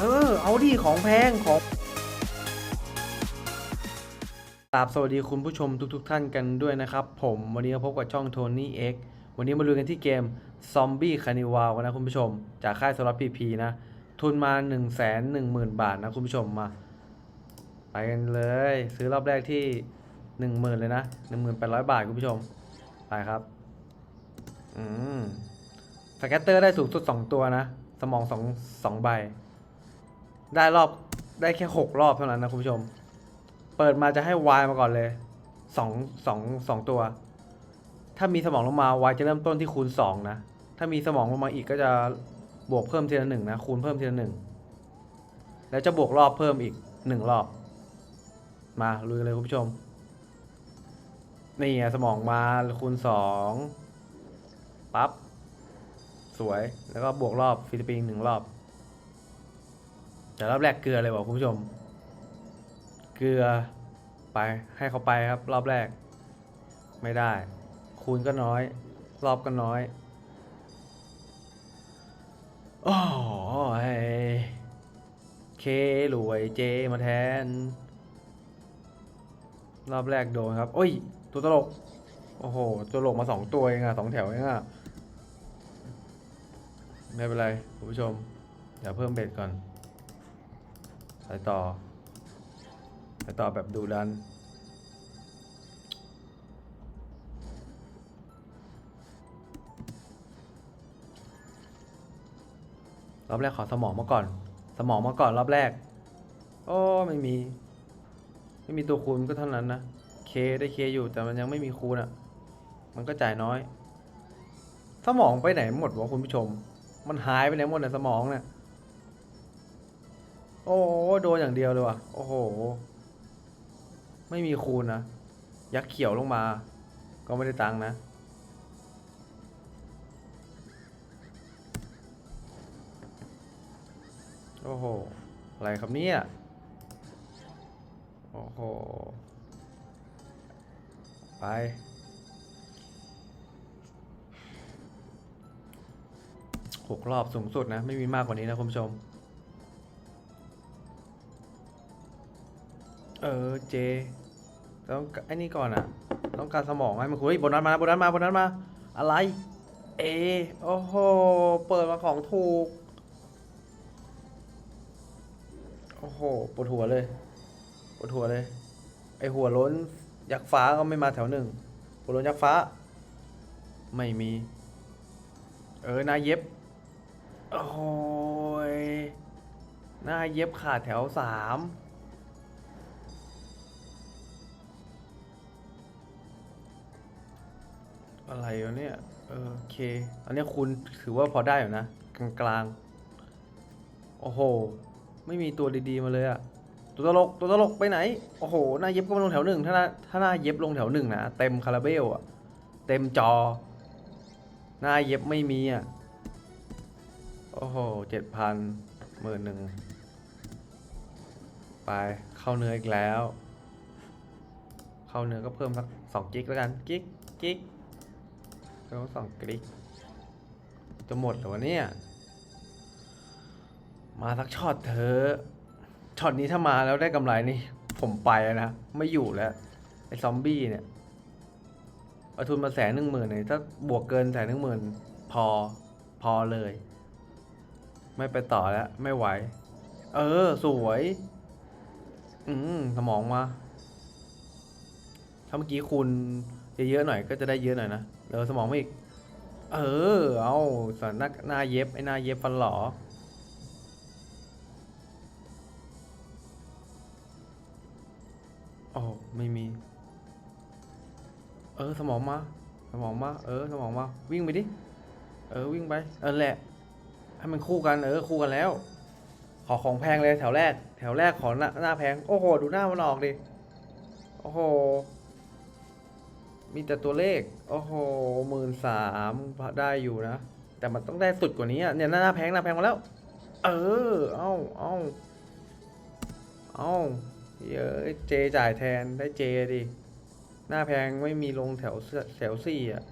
ออ เอาดิของแพงของกราบสวัสดีคุณผู้ชมทุกๆท่านกันด้วยนะครับ ผมวันนี้พบกับช่องโทนี่เอ็กวันนี้มาดูกันที่เกมซอมบี้คานิวาลนะคุณผู้ชม จากค่ายสล็อตพีพีนะ ทุนมา1 1 0 0 0 0 บาทนะคุณผู้ชมมา ไปกันเลย ซื้อรอบแรกที่ 10,000 เลยนะ 1,800 บาทคุณผู้ชม ไปครับ อืมสแกตเตอร์ได้สูงสุด 2 ตัวนะ สมอง2 2ใบ ได้รอบได้แค่6รอบเท่านั้นนะคุณผู้ชม เปิดมาจะให้ Y มาก่อนเลย2 2 2ตัว ถ้ามีสมองลงมา Y จะเริ่มต้นที่คูณ2นะ ถ้ามีสมองลงมาอีกก็จะบวกเพิ่มทีละหนึ่งนะ คูณเพิ่มทีละหนึ่งแล้วจะบวกรอบเพิ่มอีก1รอบ มาลุยเลยคุณผู้ชม นี่สมองมาคูณ2ปั๊บสวยแล้วก็บวกรอบฟิลิปปินส์หนึ่งรอบ แต่รอบแรกเกลือเลยบอกคุณผู้ชม เกลือไปให้เขาไปครับ รอบแรก ไม่ได้ คูณก็น้อย รอบก็น้อยโอ้ยเครวยเจมาแทน รอบแรกโดนครับ โอ้ย ตัวตลก โอ้โห ตัวตลกมาสองตัวเองอะสองแถวเองอะไม่เป็นไร คุณผู้ชม เดี๋ยวเพิ่มเบ็ดก่อน ไปต่อไปต่อแบบดูดัน รอบแรกขอสมองมาก่อน สมองมาก่อนรอบแรก โอ้ไม่มี ไม่มีตัวคูณก็เท่านั้นนะ เคได้เคอยู่แต่มันยังไม่มีคูณอะ่ะ มันก็จ่ายน้อย สมองไปไหนหมดวะคุณผู้ชม มันหายไปไหนหมดเนี่ยสมองเนี่ย โอ้โดนอย่างเดียวเลยว่ะ โอ้โห ไม่มีคูณนะ ยักษ์เขียวลงมา ก็ไม่ได้ตังนะ โอ้โห อะไรครับเนี่ย โอ้โห ไปหกรอบสูงสุดนะ ไม่มีมากกว่านี้นะคุณผู้ชม เออเจ ต้องไอ้นี่ก่อนอะ ต้องการสมองให้มันคุยบนัสมาบนัสมาบนัสมา อะไร เอ โอ้โห เปิดมาของถูก โอ้โห ปวดหัวเลย ปวดหัวเลย ไอหัวล้น ยักษ์ฟ้าก็ไม่มาแถวหนึ่ง หัวล้นยักษ์ฟ้า ไม่มี เออหน้าเย็บ โอ้ยหน้าเย็บขาดแถวสาม อะไรวะเนี่ยเออโอเค อันนี้คุณถือว่าพอได้อยู่นะ กลางกลางโอ้โห ไม่มีตัวดีๆมาเลยอะตัวตลกตัวตลกไปไหน โอ้โหหน้าเย็บก็มาลงแถวหนึ่งถ้าหน้าถ้าหน้าเย็บลงแถวหนึ่งนะเต็มคาราเบลอะเต็มจอ หน้าเย็บไม่มีอะโอ้โหเจ็ดพันหมื่นหนึ่งไปเข้าเนื้ออีกแล้ว เข้าเนื้อก็เพิ่มสักสองกิกแล้วกันกิกกิก เพิ่มสองกริกจะหมดหรอวะเนี่ย มาสักช็อตเถอะช็อตนี้ถ้ามาแล้วได้กำไรนี่ ผมไปแล้วนะ ไม่อยู่แล้ว ไอ้ซอมบี้เนี่ยเอาทุนมาแสนหนึ่งหมื่นเลยถ้าบวกเกินแสนหนึ่งหมื่นพอพอเลย ไม่ไปต่อแล้ว ไม่ไหว เออ สวย อืมสมองมาถ้าเมื่อกี้คูณเยอะๆหน่อยก็จะได้เยอะหน่อยนะ เดี๋ยวสมองมาอีก เออ เอาส่วนหน้าหน้าเย็บไอ้หน้าเย็บฟันหลอโอ้ไม่มี เออ สมองมา สมองมา เออ สมองมา วิ่งไปดิ เออ วิ่งไป เออแหละ ให้มันคู่กัน เออ คู่กันแล้ว ขอของแพงเลยแถวแรก แถวแรกขอหน้าหน้าแพง โอ้โห ดูหน้ามันออกดิ โอ้โห มีแต่ตัวเลข โอ้โหหมื่นสามได้อยู่นะ แต่มันต้องได้สุดกว่านี้อะเนี่ยหน้าแพงหน้าแพงมาแล้ว เออ เอาเอาเอาเยอะเจจ่ายแทนได้เจดิ หน้าแพงไม่มีลงแถวแถวสี่อะ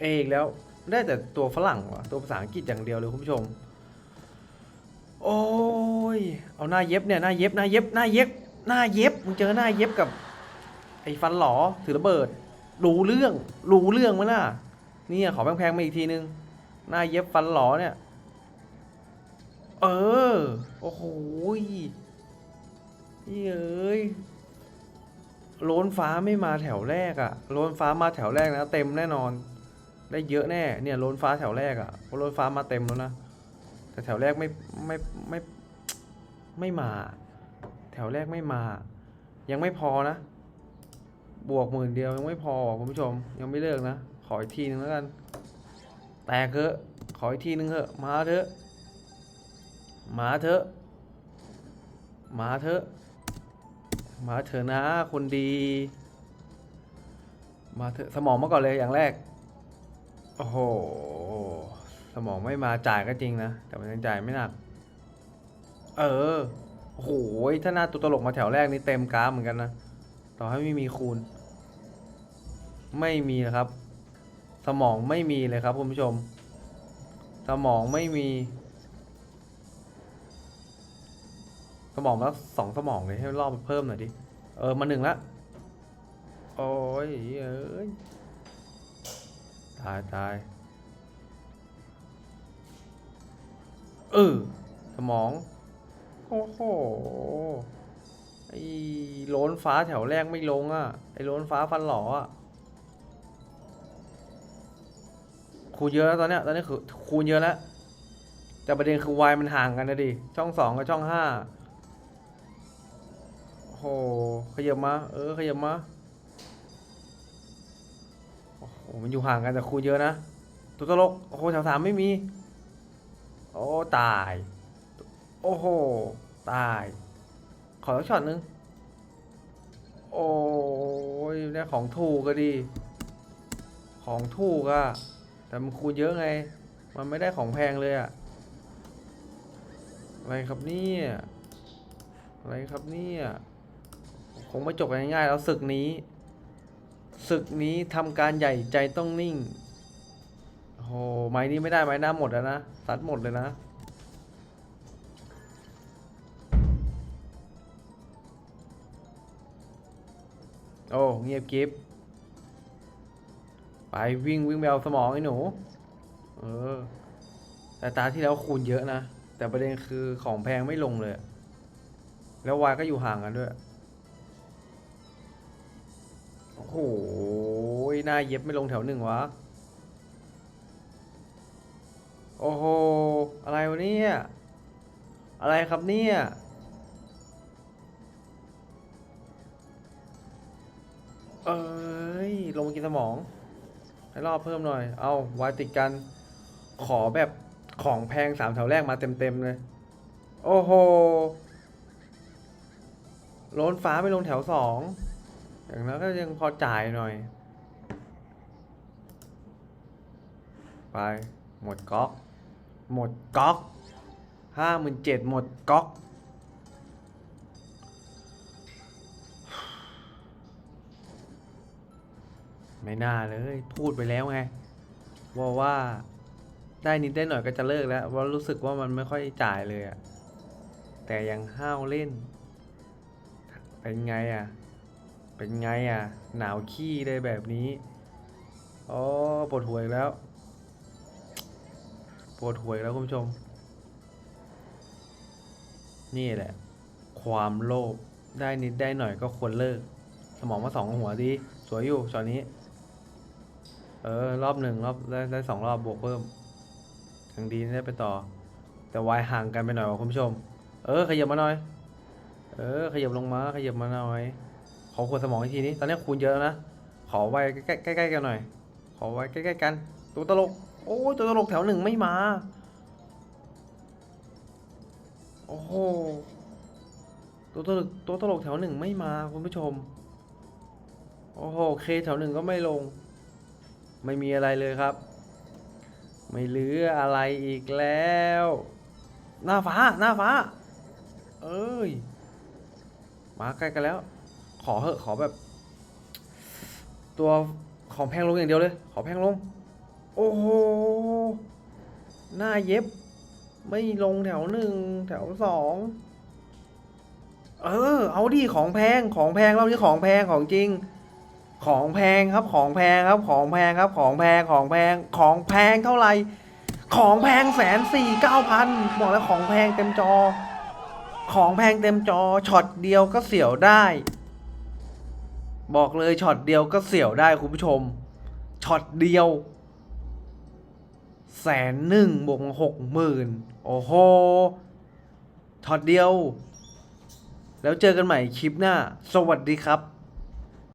เออีกแล้วได้แต่ตัวฝรั่งวะตัวภาษาอังกฤษอย่างเดียวเลยคุณผู้ชมโโอ้ย เอาหน้าเย็บเนี่ยหน้าเย็บหน้าเย็บหน้าเย็บหน้าเย็บมึงเจอหน้าเย็บกับไอ้ฟันหลอถือระเบิด รู้เรื่อง รู้เรื่องมั้ยล่ะ เนี่ยขอแพงๆมาอีกทีนึง หน้าเย็บฟันหลอเนี่ย เออ โอ้โหยเอ้ยโลนฟ้าไม่มาแถวแรกอะโลนฟ้ามาแถวแรกนะ เต็มแน่นอน ได้เยอะแน่ เนี่ยโลนฟ้าแถวแรกอะเพราะโลนฟ้ามาเต็มแล้วนะ แต่แถวแรกไม่ไม่ไม่ไม่มา แถวแรกไม่มา ยังไม่พอนะ บวกหมื่นเดียวยังไม่พอคุณผู้ชม ยังไม่เลิกนะ ขออีกทีนึงแล้วกัน แตกเถอะขออีกทีนึงเถอะมาเถอะมาเถอะมาเถอะมาเถอะนะคนดี มาเถอะสมองมาก่อนเลยอย่างแรก โอ้โห สมองไม่มาจ่ายก็จริงนะ แต่มันยังจ่ายไม่หนัก เออโอ้โหถ้าหน้าตัวตลกมาแถวแรกนี่เต็มกราฟเหมือนกันนะ ต่อให้ไม่มีคูณ ไม่มีนะครับ สมองไม่มีเลยครับคุณผู้ชม สมองไม่มี สมองมาสองสมองเลยให้รอบเพิ่มหน่อยดิ เออมาหนึ่งละ โอ้ยเอ้ยตายตายเออสมอง โอ้โห ไอ้โล้นฟ้าแถวแรกไม่ลงอะ ไอ้โล้นฟ้าฟันหล่ออะ คูณเยอะแล้วตอนเนี้ยตอนนี้คือคูณเยอะแล้ว แต่ประเด็นคือวายมันห่างกันนะดิ ช่องสองกับช่องห้าโอ้โหขยับมา เออขยับมา โอ้โหมันอยู่ห่างกันแต่คูณเยอะนะ ตัวตลก โอ้โหแถวสามไม่มี โอ้ตาย โอ้โห ตาย ขอช็อตหนึง โอ้ยได้ของถูกก็ดี ของถูกอะแต่มันคูณเยอะไง มันไม่ได้ของแพงเลยอะอะไรครับเนี่ยอะไรครับเนี่ยคงไม่จบง่ายๆแล้วศึกนี้ศึกนี้ทำการใหญ่ใจต้องนิ่งโอ้โหไม้นี้ไม่ได้ไม้หน้าหมดแล้วนะซัดหมดเลยนะ โอ้ เงียบกริบไปวิ่งวิ่งไปเอาสมองไอ้หนู เออ แต่ตาที่แล้วคูณเยอะนะ แต่ประเด็นคือของแพงไม่ลงเลย แล้ววายก็อยู่ห่างกันด้วย โอ้โหหน้าเย็บไม่ลงแถวหนึ่งวะ โอ้โห อะไรวะเนี่ย อะไรครับเนี่ย เอ้ย ลงมากินสมอง ให้รอบเพิ่มหน่อย เอาวายติดกัน ขอแบบของแพงสามแถวแรกมาเต็มๆเลย โอ้โหโล้นฟ้าไปลงแถวสอง อย่างนั้นก็ยังพอจ่ายหน่อย ไป หมดก๊อก หมดก๊อกห้าหมื่นเจ็ดหมดก๊อก ไม่น่าเลย พูดไปแล้วไงว่าว่าได้นิดได้หน่อยก็จะเลิกแล้วเพราะรู้สึกว่ามันไม่ค่อยจ่ายเลยอะแต่ยังห้าวเล่น เป็นไงอะเป็นไงอะหนาวขี้ได้แบบนี้อ๋อปวดหัวอีกแล้วปวดหัวอีกแล้วคุณผู้ชม นี่แหละ ความโลภได้นิดได้หน่อยก็ควรเลิก สมองมาสองหัวดี สวยอยู่ตอนนี้ เออ รอบหนึ่งรอบได้ได้สองรอบบวกเพิ่มยังดีได้ไปต่อ แต่วายห่างกันไปหน่อยว่ะคุณผู้ชม เออ ขยับมาหน่อย เออ ขยับลงมา ขยับมาหน่อย ขอขวดสมองอีกทีนี้ ตอนนี้คูณเยอะแล้วนะ ขอไว้ใกล้ใกล้ๆกันหน่อย ขอไว้ใกล้ๆกัน ตัวตลก โอ้ยตัวตลกแถวหนึ่งไม่มา โอ้โห ตัวตลกตัวตลกแถวหนึ่งไม่มาคุณผู้ชม โอ้โห เคแถวหนึ่งก็ไม่ลง ไม่มีอะไรเลยครับ ไม่เหลืออะไรอีกแล้ว หน้าฟ้าหน้าฟ้า เอ้ย มาใกล้กันแล้ว ขอเหอะขอแบบ ตัวของแพงลงอย่างเดียวเลย ขอแพงลง โอ้โห หน้าเย็บ ไม่ลงแถวหนึ่งแถวสองเออ เอาดิของแพงของแพงเรอบนี้ของแพงของจริง ของแพงครับของแพงครับของแพงครับของแพงของแพงของแพงเท่าไหร่ของแพงแสนสี่เก้าพันบอกแล้วของแพงเต็มจอ ของแพงเต็มจอช็อตเดียวก็เสียวได้ บอกเลยช็อตเดียวก็เสียวได้คุณผู้ชมช็อตเดียวแสนหนึ่งบวกหกหมื่นโอ้โหช็อตเดียว แล้วเจอกันใหม่คลิปหน้า สวัสดีครับ